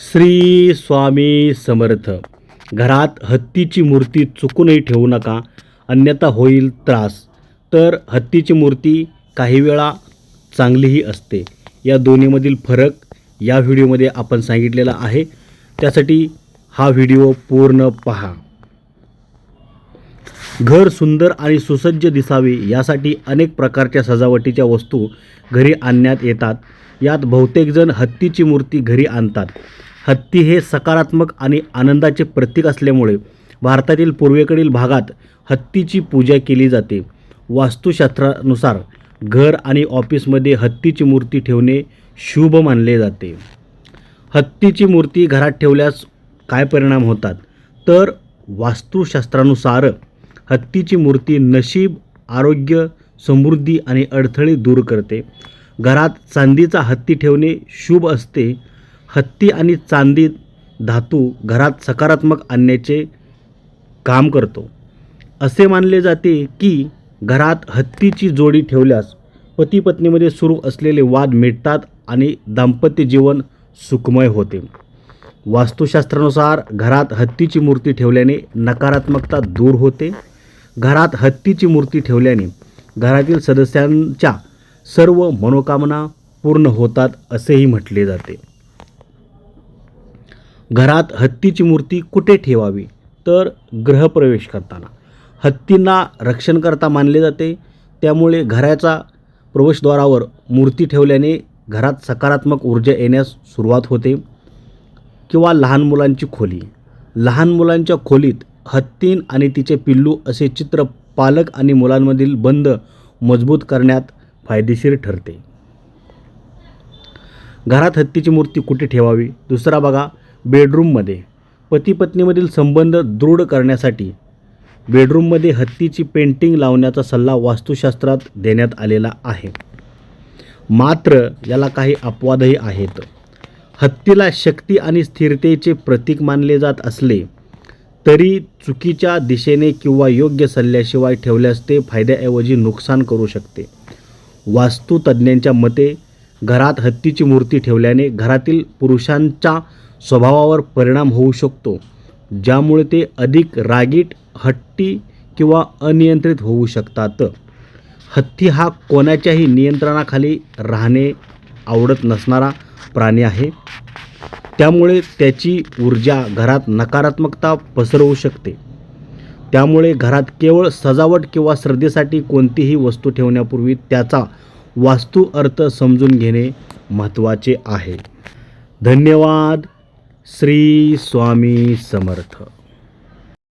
श्री स्वामी समर्थ. घरात हत्तीची मूर्ती चुकूनही ठेवू नका अन्यथा होईल त्रास. तर हत्तीची मूर्ती काही वेळा चांगलीही असते. या दोन्हीमधील फरक या व्हिडिओमध्ये आपण सांगितलेला आहे. त्यासाठी हा व्हिडिओ पूर्ण पहा. घर सुंदर आणि सुसज्ज दिसावे यासाठी अनेक प्रकारच्या सजावटीच्या वस्तू घरी आणण्यात येतात. यात बहुतेकजण हत्तीची मूर्ती घरी आणतात. हत्ती हे सकारात्मक आणि आनंदाचे प्रतीक असल्यामुळे भारतातील पूर्वेकडील भागात हत्तीची पूजा केली जाते. वास्तुशास्त्रानुसार घर आणि ऑफिसमध्ये हत्तीची मूर्ती ठेवणे शुभ मानले जाते. हत्तीची मूर्ती घरात ठेवल्यास काय परिणाम होतात? तर वास्तुशास्त्रानुसार हत्तीची मूर्ती नशीब आरोग्य समृद्धी आणि अडथळे दूर करते. घरात चांदीचा हत्ती ठेवणे शुभ असते. हत्ती आणि चांदी धातू घरात सकारात्मक आणण्याचे काम करतो. असे मानले जाते की घरात हत्तीची जोडी ठेवल्यास पती पत्नीमध्ये सुरू असलेले वाद मिटतात आणि दाम्पत्य जीवन सुखमय होते. वास्तुशास्त्रानुसार घरात हत्तीची मूर्ती ठेवल्याने नकारात्मकता दूर होते. घरात हत्तीची मूर्ती ठेवल्याने घरातील सदस्यांच्या सर्व मनोकामना पूर्ण होतात असेही म्हटले जाते. घरात हत्तीची मूर्ती कुठे ठेवावी? तर गृहप्रवेश करताना. हत्तींना रक्षणकर्ता मानले जाते. त्यामुळे घराच्या प्रवेशद्वारावर मूर्ती ठेवल्याने घरात सकारात्मक ऊर्जा येण्यास सुरुवात होते. किंवा लहान मुलांची खोली. लहान मुलांच्या खोलीत हत्तीन आणि तिचे पिल्लू असे चित्र पालक आणि मुलांमधील बंध मजबूत करण्यात फायदेशीर ठरते. घरात हत्तीची मूर्ती कुठे ठेवावी? दुसरा बघा. बेडरूममध्ये. पती पत्नीमधील संबंध दृढ करण्यासाठी बेडरूममध्ये हत्तीची पेंटिंग लावण्याचा सल्ला वास्तुशास्त्रात देण्यात आलेला आहे. मात्र याला काही अपवादही आहेत. हत्तीला शक्ती आणि स्थिरतेचे प्रतीक मानले जात असले तरी चुकीच्या दिशेने किंवा योग्य सल्ल्याशिवाय ठेवल्यास ते फायद्याऐवजी नुकसान करू शकते. वास्तुतज्ञांच्या मते घरात हत्तीची मूर्ती ठेवल्याने घरातील पुरुषांच्या स्वभावावर परिणाम होऊ शकतो ज्यामुळे ते अधिक रागीट हट्टी किंवा अनियंत्रित होऊ शकतात. हत्ती हा कोणाच्याही नियंत्रणाखाली राहणे आवडत नसणारा प्राणी आहे. त्यामुळे त्याची ऊर्जा घरात नकारात्मकता पसरवू शकते. त्यामुळे घरात केवळ सजावट किंवा श्रद्धेसाठी कोणतीही वस्तू ठेवण्यापूर्वी त्याचा वास्तू अर्थ समजून घेणे महत्त्वाचे आहे. धन्यवाद. श्री स्वामी समर्थ.